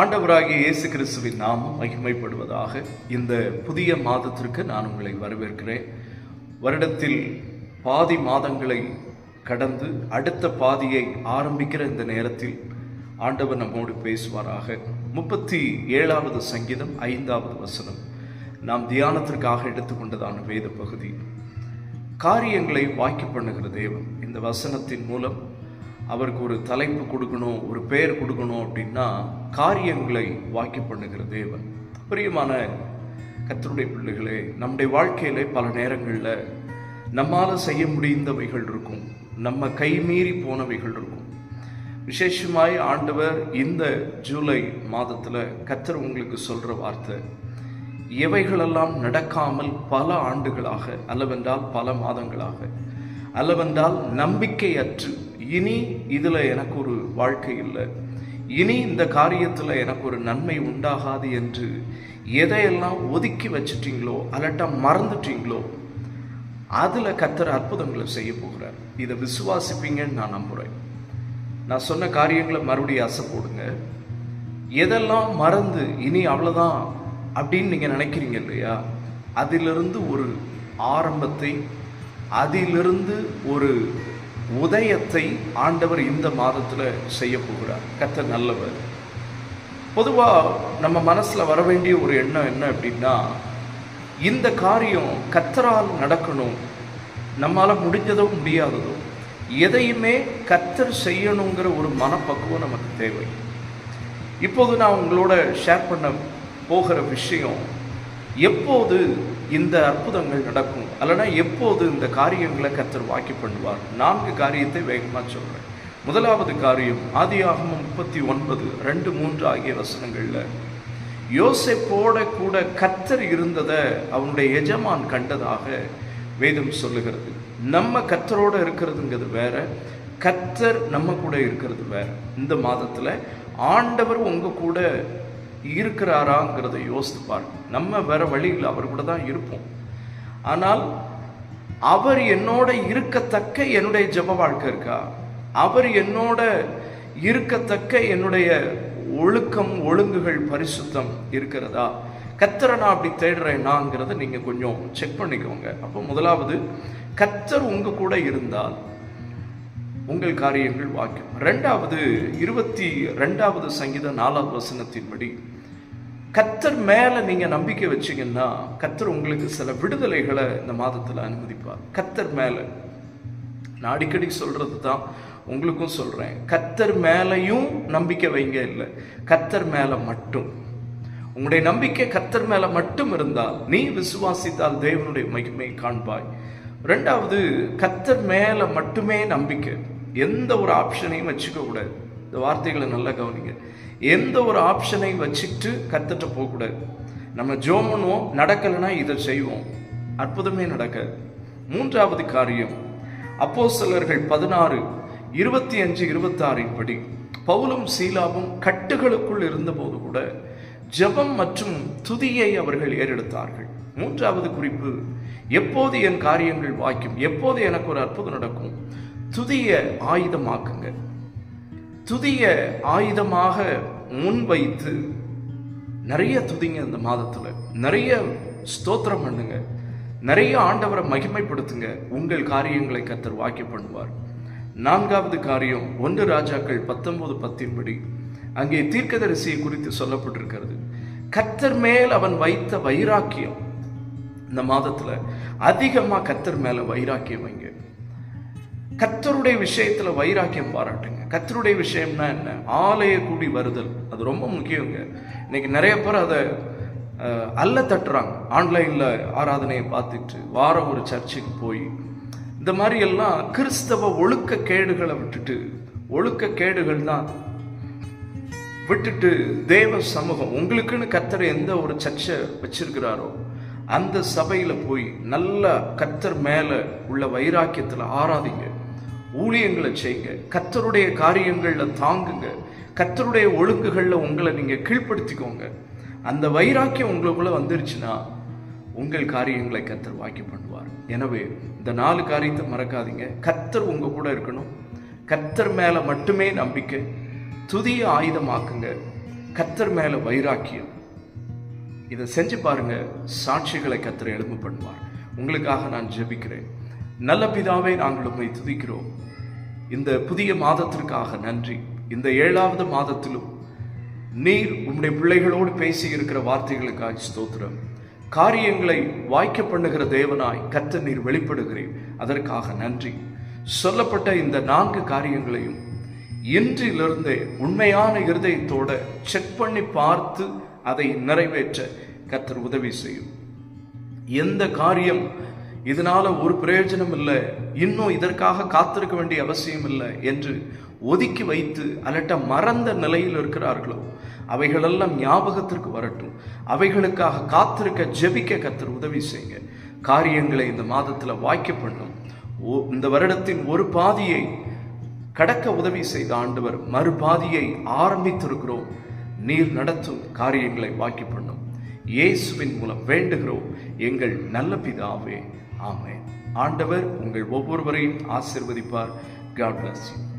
ஆண்டவராகிய இயேசு கிறிஸ்துவின் நாமம் மகிமைப்படுவதாக இந்த புதிய மாதத்திற்கு நான் உங்களை வரவேற்கிறேன். வருடத்தில் பாதி மாதங்களை கடந்து அடுத்த பாதியை ஆரம்பிக்கிற இந்த நேரத்தில் ஆண்டவர் நம்மோடு பேசுவாராக. முப்பத்தி ஏழாவது சங்கீதம் ஐந்தாவது வசனம். நாம் தியானத்திற்காக எடுத்துக்கொண்டதான வேத பகுதி காரியங்களை வாக்கி பண்ணுகிற தேவன். இந்த வசனத்தின் மூலம் அவருக்கு ஒரு தலைப்பு கொடுக்கணும் ஒரு பெயர் கொடுக்கணும் அப்படின்னா காரியங்களை வாக்கி பண்ணுகிற தேவன். பிரியமான கத்தருடைய பிள்ளைகளே நம்முடைய வாழ்க்கையில் பல நேரங்களில் நம்மால் செய்ய முடிந்தவைகள் இருக்கும். நம்ம கைமீறி போனவைகள் இருக்கும். விசேஷமாய் ஆண்டவர் இந்த ஜூலை மாதத்தில் கத்தர் உங்களுக்கு சொல்கிற வார்த்தை எவைகளெல்லாம் நடக்காமல் பல ஆண்டுகளாக அல்லவென்றால் பல மாதங்களாக அல்லவென்றால் நம்பிக்கையற்று இனி இதில் எனக்கு ஒரு வாழ்க்கை இல்லை. இனி இந்த காரியத்தில் எனக்கு ஒரு நன்மை உண்டாகாது என்று எதையெல்லாம் ஒதுக்கி வச்சிட்டிங்களோ அலட்டா மறந்துட்டீங்களோ அதில் கத்தர் அற்புதங்களை செய்ய போகிறார். இதை விசுவாசிப்பீங்கன்னு நான் நம்புகிறேன் நான் சொன்ன காரியங்களை மறுபடியும் அசை போடுங்க. எதெல்லாம் மறந்து இனி அவ்வளோதான் அப்படின்னு நீங்கள் நினைக்கிறீங்க இல்லையா? அதிலிருந்து ஒரு ஆரம்பத்தை அதிலிருந்து ஒரு உதயத்தை ஆண்டவர் இந்த மாதத்தில் செய்ய போகிறார் கத்த நல்லவர். பொதுவாக நம்ம மனசில் வர வேண்டிய ஒரு எண்ணம் என்ன அப்படின்னா இந்த காரியம் கத்தரால் நடக்கணும். நம்மளால் முடிஞ்சதோ முடியாததோ எதையுமே கத்தர் செய்யணுங்கிற ஒரு மனப்பக்குவம் நமக்கு தேவை. இப்போது நான் உங்களோட ஷேர் பண்ண போகிற விஷயம் எப்போது இந்த அற்புதங்கள் நடக்கும்? அல்லனா எப்போது இந்த காரியங்களை கத்தர் வாக்கி பண்ணுவார்? நான்கு காரியத்தை வேகமாக சொல்கிறேன் முதலாவது காரியம் ஆதியாகமம் முப்பத்தி ஒன்பது ரெண்டு மூன்று ஆகிய வசனங்களில் யோசைப்போட கூட கத்தர் இருந்ததை அவனுடைய எஜமான் கண்டதாக வேதம் சொல்லுகிறது. நம்ம கத்தரோட இருக்கிறதுங்கிறது வேற கத்தர் நம்ம கூட இருக்கிறது வேற. இந்த மாதத்தில் ஆண்டவர் உங்கள் கூட இருக்கிறாராங்கிறத யோசித்து பாருங்க. நம்ம வேற வழியில் அவர் கூட தான் இருப்போம். ஆனால் அவர் என்னோட இருக்கத்தக்க என்னுடைய ஜப வாழ்க்கை இருக்கா? அவர் என்னோட இருக்கத்தக்க என்னுடைய ஒழுக்கம் ஒழுங்குகள் பரிசுத்தம் இருக்கிறதா? கத்தரை நான் அப்படி தேடுறேனாங்கிறத நீங்கள் கொஞ்சம் செக் பண்ணிக்கோங்க. அப்போ முதலாவது கத்தர் உங்கள் கூட இருந்தால் உங்கள் காரியங்கள் வாக்கியம். ரெண்டாவது இருபத்தி ரெண்டாவது சங்கீத நாலாவது வசனத்தின்படி கத்தர் மேலே நீங்கள் நம்பிக்கை வச்சீங்கன்னா கத்தர் உங்களுக்கு சில விடுதலைகளை இந்த மாதத்தில் அனுமதிப்பார். கத்தர் மேலே. நான் அடிக்கடி சொல்கிறது தான் உங்களுக்கும் சொல்கிறேன் கத்தர் மேலையும் நம்பிக்கை வைங்க இல்லை கத்தர் மேலே மட்டும். உங்களுடைய நம்பிக்கை கத்தர் மேலே மட்டும் இருந்தால் நீ விசுவாசித்தால் தேவனுடைய மகிமை காண்பாய். ரெண்டாவது கத்தர் மேலே மட்டுமே நம்பிக்கை. எந்த ஒரு ஆப்ஷனையும் வச்சுக்க கூடாது இந்த வார்த்தைகளை நல்லா கவனிங்க. எந்த ஒரு ஆப்ஷனையும் வச்சுட்டு கத்துட்டு போகக்கூடாது. நம்ம ஜோம் பண்ணுவோம் நடக்கலைன்னா இதை செய்வோம். அற்புதமே நடக்காது. மூன்றாவது காரியம். அப்போ சிலர்கள் பதினாறு இருபத்தி அஞ்சு இருபத்தாறின் படி பவுலும் சீலாவும் கட்டுகளுக்குள் இருந்தபோது கூட ஜெபம் மற்றும் துதியை அவர்கள் ஏறெடுத்தார்கள். மூன்றாவது குறிப்பு எப்போது என் காரியங்கள் வாய்க்கும்? எப்போது எனக்கு ஒரு அற்புதம் நடக்கும்? துதிய ஆயுதமாக்குங்க. துதிய ஆயுதமாக முன்வைத்து நிறைய துதிங்க இந்த மாதத்தில். நிறைய ஸ்தோத்திரம் பண்ணுங்க. நிறைய ஆண்டவரை மகிமைப்படுத்துங்க. உங்கள் காரியங்களை கத்தர் வாக்கிய பண்ணுவார். நான்காவது காரியம் ஒன்று ராஜாக்கள் பத்தொன்பது பத்தின்படி அங்கே தீர்க்கதரிசியை குறித்து சொல்லப்பட்டிருக்கிறது. கத்தர் மேல் அவன் வைத்த வைராக்கியம். இந்த மாதத்தில் அதிகமாக கத்தர் மேலே வைராக்கியம் வைங்க. கத்தருடைய விஷயத்துல வைராக்கியம் பாராட்டுங்க. கத்தருடைய விஷயம்னா என்ன? ஆலய கூடி வருதல். அது ரொம்ப முக்கியங்க. இன்னைக்கு நிறைய பேர் அதை அல்ல தட்டுறாங்க. ஆன்லைன்ல ஆராதனையை பார்த்துட்டு வாரம் ஒரு சர்ச்சுக்கு போய் இந்த மாதிரி எல்லாம் கிறிஸ்தவ ஒழுக்க கேடுகளை விட்டுட்டு ஒழுக்க கேடுகள் தான் விட்டுட்டு தேவ சமூகம் உங்களுக்குன்னு கத்தர் எந்த ஒரு சர்ச்சை வச்சிருக்கிறாரோ அந்த சபையில் போய் நல்ல கத்தர் மேலே உள்ள வைராக்கியத்தில் ஆராதிங்க ஊழியங்களை செய்யுங்க கத்தருடைய காரியங்களில் தாங்குங்க. கத்தருடைய ஒழுங்குகளில் உங்களை நீங்கள் கீழ்ப்படுத்திக்கோங்க. அந்த வைராக்கியம் உங்களுக்குள்ளே வந்துருச்சுன்னா உங்கள் காரியங்களை கத்தர் வாக்கி பண்ணுவார். எனவே இந்த நாலு காரியத்தை மறக்காதீங்க. கத்தர் உங்கள் கூட இருக்கணும். கத்தர் மேலே மட்டுமே நம்பிக்கை. துதிய ஆயுதமாக்குங்க. கத்தர் மேலே வைராக்கியம். இதை செஞ்சு பாருங்க. சாட்சிகளை கத்தர் எலும்பு பண்ணுவார். உங்களுக்காக நான் ஜெபிக்கிறேன். நல்ல பிதாவே நாங்கள் உண்மை துதிக்கிறோம். இந்த புதிய மாதத்திற்காக நன்றி. இந்த ஏழாவது மாதத்திலும் நீர் உம்முடைய பிள்ளைகளோடு பேசி இருக்கிற வார்த்தைகளுக்காக ஸ்தோத்திரம். காரியங்களை வாய்க்க பண்ணுகிற தேவனாய் கத்த நீர் வெளிப்படுகிறேன் அதற்காக நன்றி. சொல்லப்பட்ட இந்த நான்கு காரியங்களையும் இன்றிலிருந்தே உண்மையான இருதயத்தோட செக் பண்ணி பார்த்து அதை நிறைவேற்ற கத்தர் உதவி செய்யும். எந்த காரியம் இதனால ஒரு பிரயோஜனம் இல்லை. இன்னும் இதற்காக காத்திருக்க வேண்டிய அவசியம் இல்லை என்று ஒதுக்கி வைத்து அல்லட்ட மறந்த நிலையில் இருக்கிறார்களோ அவைகளெல்லாம் ஞாபகத்திற்கு வரட்டும். அவைகளுக்காக காத்திருக்க ஜெபிக்க கத்தர் உதவி செய்யுங்க. காரியங்களை இந்த மாதத்தில் வாய்க்க பண்ணும். ஓ- இந்த வருடத்தின் ஒரு பாதியை கடக்க உதவி செய்த ஆண்டவர் மறுபாதியை ஆரம்பித்திருக்கிறோம். நீர் நடத்தும் காரியங்களை வாக்கி பண்ணும். இயேசுவின் மூலம் வேண்டுகிறோம். எங்கள் நல்ல பிதாவே ஆமே ஆண்டவர் உங்கள் ஒவ்வொருவரையும் ஆசிர்வதிப்பார். God bless you